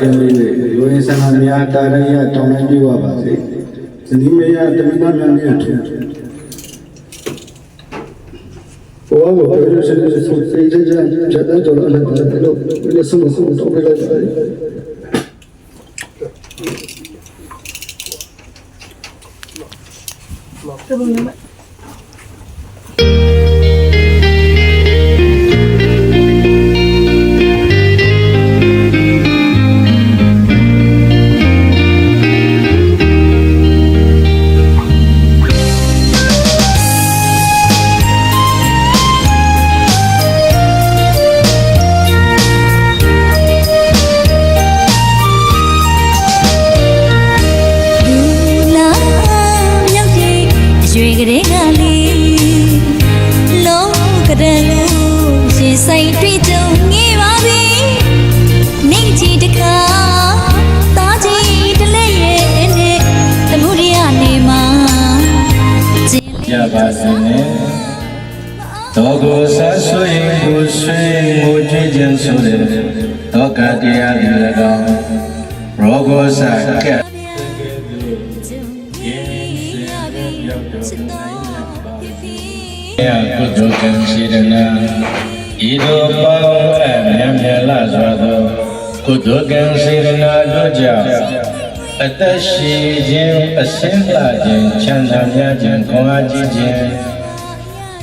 တင်လေးတွေလူရင်းဆန္ဒများတာရရတောင်းတပြုပါပါစေဇနီးမယားတမိသားများနဲ့ထူဘောဘောပြောရစတဲ့ဆိုစိတ်ကြကြကြတဲ့ကြောင့်လည်းတယ်လို့လည်းဆုံးဆုံးတော့ပြလိုက်ပါတယ်လူ ဆိုင်တွေ့ကြုံငေးပါပြီနေချီတခါတာချီတလဲရဲ့နဲ့တမှုရရနေမှာကျင်ရပါစေနဲ့တောကိုဆတ်ဆွေကိုဆွေငိုကြည့်ခြင်းဆိုတဲ့တောကတရားတွေ၎င်းရောဂောဆကဲ့ယကုသိုလ်ကံရှိရနာ ဤသို့ပေါင်းအပ်မြတ်မြတ်လာစွာသောကုသိုလ်ကံရှိရနာတို့ကြောင့်အသက်ရှိခြင်းအစင်းလာခြင်းချမ်းသာများခြင်းခွန်အားကြီးခြင်း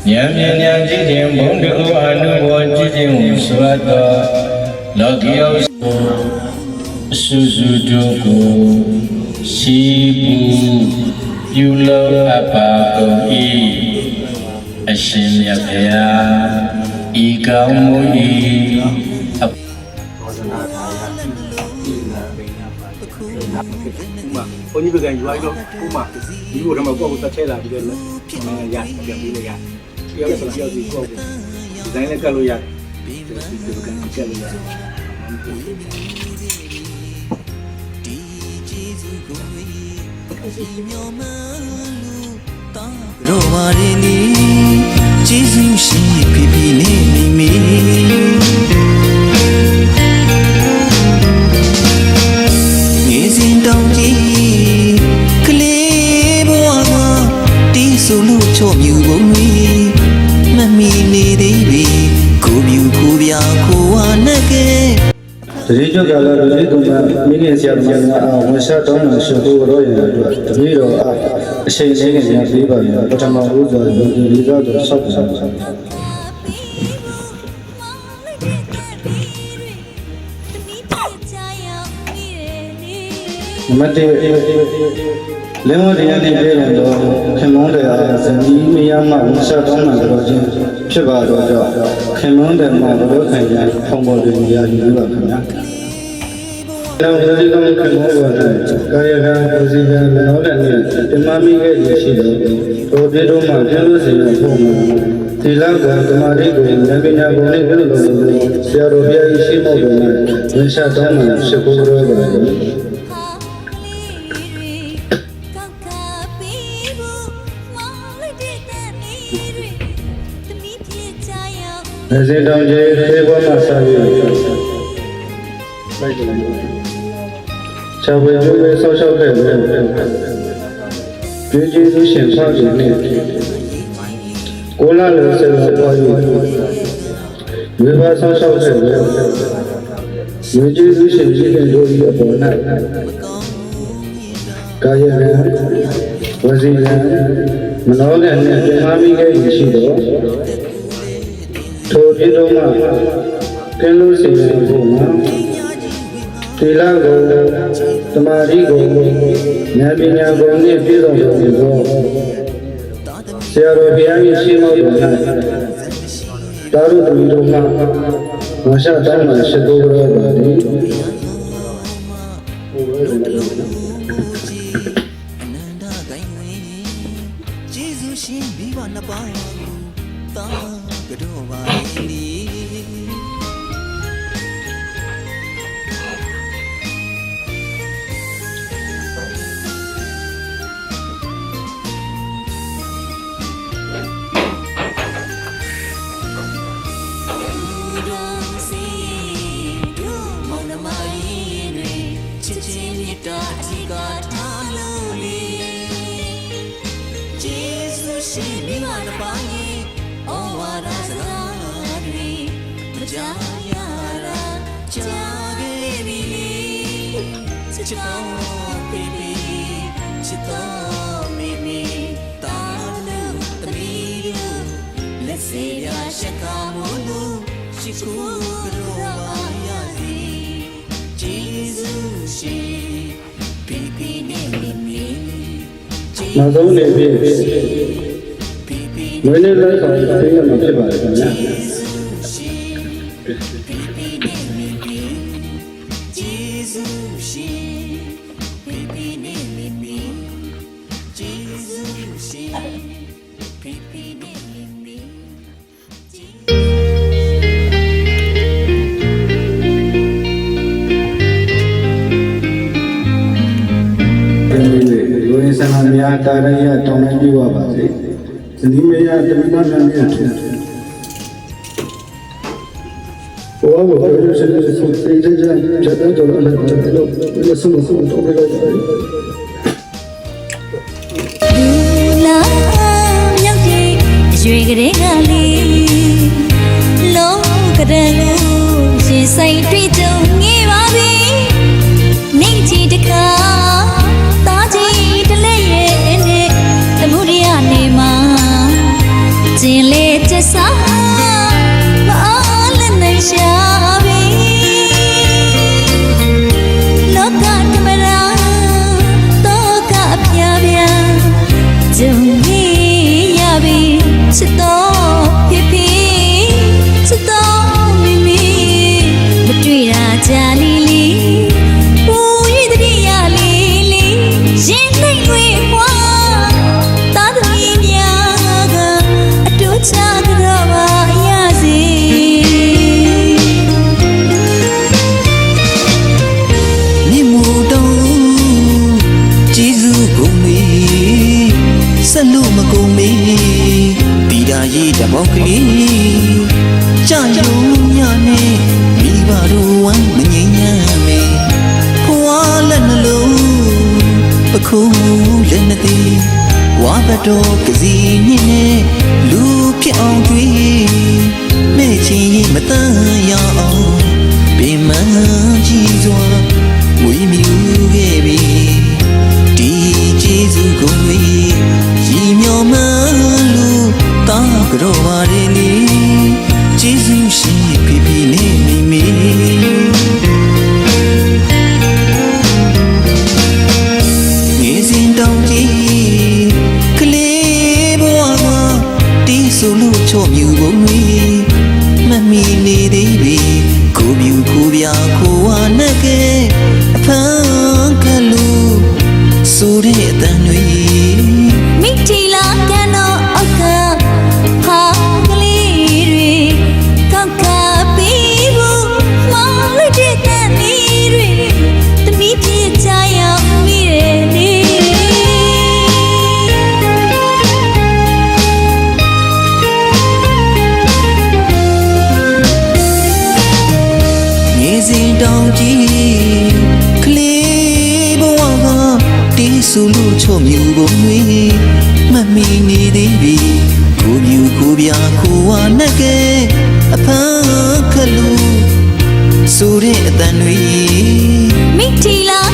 ဉာဏ်ပညာကြီးခြင်းဘုံတူအနုဘောကြီးခြင်းဟူဆိုအပ်သောလောကီယောစုစုတို့ကိုရှိဘူးပြုလို့အပ်ပါကုန်၏အရှင်မြတ်ဗျာ ဤကောင်းမှု၏အဘုန်းကြီးပကံယူလိုက်တော့ဥမာဒီလိုတော့ကိုယ့်ကိုသက်ထဲလာပြီးတော့အဲရပြန်ပြီးလည်းရတယောက်ဆိုတယောက်စီကိုယ့်ကိုဒီဇိုင်းနဲ့ကတ်လို့ရတယ်ဒီပကံကတ်လို့ရတယ်တော့ပါရင်းဒီကျေးဇူးရှင် ပြပြနေ တတိယကလည်းလူကြီးကမိခင်ဆရာတော်များအားဝန်ရှာတောင်းမှရှင်ဖို့ရောရအတွက်တပည့်တော်အားအချိန်လေးငယ်များပြေးပါမယ်ပထမဦးစွာလူကြီးလေးစားတော်ဆောက်ပါမယ်နံပါတ်1 လင်းဝတရားနဲ့ပြေးတယ်တော့ခင်မုန်းတရားဇနီးမယားမှဝန်ရှာတောင်းမှတော်ချင်းဖြစ်ပါတော့ကြောင့်ခင်မုန်းတယ်မှာဘုရားခံရဖုံပေါ်တွင်ရာယူပါခင်ဗျာနောင်ဒီကောင်ကမောဝါဒကာယကံပစီကံလောတဲ့နဲ့ဓမ္မမိခဲ့ရရှိတယ်။တို့ဒီတို့မှာကျမ်းစာရင်းပုံမှာသီလကဓမ္မရိကိုဉာဏ်ပညာကိုနဲ့ပြုလုပ်လို့ဆရာတော်ဘုရားကြီးရှိဖို့တော်နဲ့ဝန်ရှာတောင်းမှရှိခိုးရောပါတယ်။ နေစေတောင်ကျေသေဘောမှာဆက်ပြီးလိုက်ကြတယ်။ချာဝေကျိုးပဲဆောက်ရှောက်ခဲ့တယ်။ကျေးကျေးဇူးရှင်ဖားကြီးနဲ့ကိုလာလို့ဆက်လို့ပေါ်ယူဝေဘာဆောက်ရှောက်ခဲ့တယ်။ကျေးကျေးဇူးရှင်ကြီးတဲ့တို့ဒီအပေါ်၌ကာယကံဝစီကံမနောကံနဲ့ပြမမိခဲ့ရှိတော့ ထိုပြည်တော်မှာကင်းလို့စီရင်ဖို့မှာသီလကိုတမာတိကိုဉာဏ်ပညာကိုနှင့်ပြည့်စုံတော်မူသောဆရာတော်ဘုရားကြီးရှိမောတော်၌တာရုသမီးတို့မှာမရှတောင်းမှရှိတော်တော်ပါသည်အနန္တဂိုင်းဝင်ကျေးဇူးရှင်မိဘနှစ်ပါးတာ ကတော့ပါရင်းဒီမောင်နှမချစ်ချင်းမြတ်တာအဓိကထားလို့လေဂျေဆုရှင်မိမနှစ်ပါး ချစ်တော်ပေပေချစ်တော်မေမေတာလို့တမီးတို့လက်စေရရှက်ကမို့လို့ရှိခိုးကြတော့ပါရစီဂျေဆုရှင်ပေပေနဲ့မေမေနောက်ဆုံးနေပြီမွေးနေ့လက်ဆောင်သိရမှာဖြစ်ပါတယ်ခင်ဗျာ တာရရတောင်းတပြုပါပါစေ။ဇနီးမယားတမန်တော်များဖြစ်။ဘောဘောရစတဲ့ဆိုစိတ်ကြကြကြတဲ့ကြောင့်လည်းတော့လည်းဆုံးဆုံးတော့လည်းလူလာမြောက်တဲ့အရွယ်ကလေးကလေးလောကတည်းက လို့မကုန်မေတီတာရေးတမောက်ကလေးကြာယုံညနဲ့မိဘတို့ဝမ်းမငိမ့်ညမ်းမေဖွာလက်နှလုံးပခုံးလက်နှသိဝါဘတော်ကစီညင်းနဲ့လူ ပြကိုဝါနဲ့ကဲအဖန်ကလူဆိုတဲ့အတန်တွေ စုမှုချုံမြူပုံတွေမမီနေသေးပြီကိုမြူကိုပြာကိုဝါနဲ့ကဲအဖန်ခလူဆိုတဲ့အတန်တွေမိထီလာ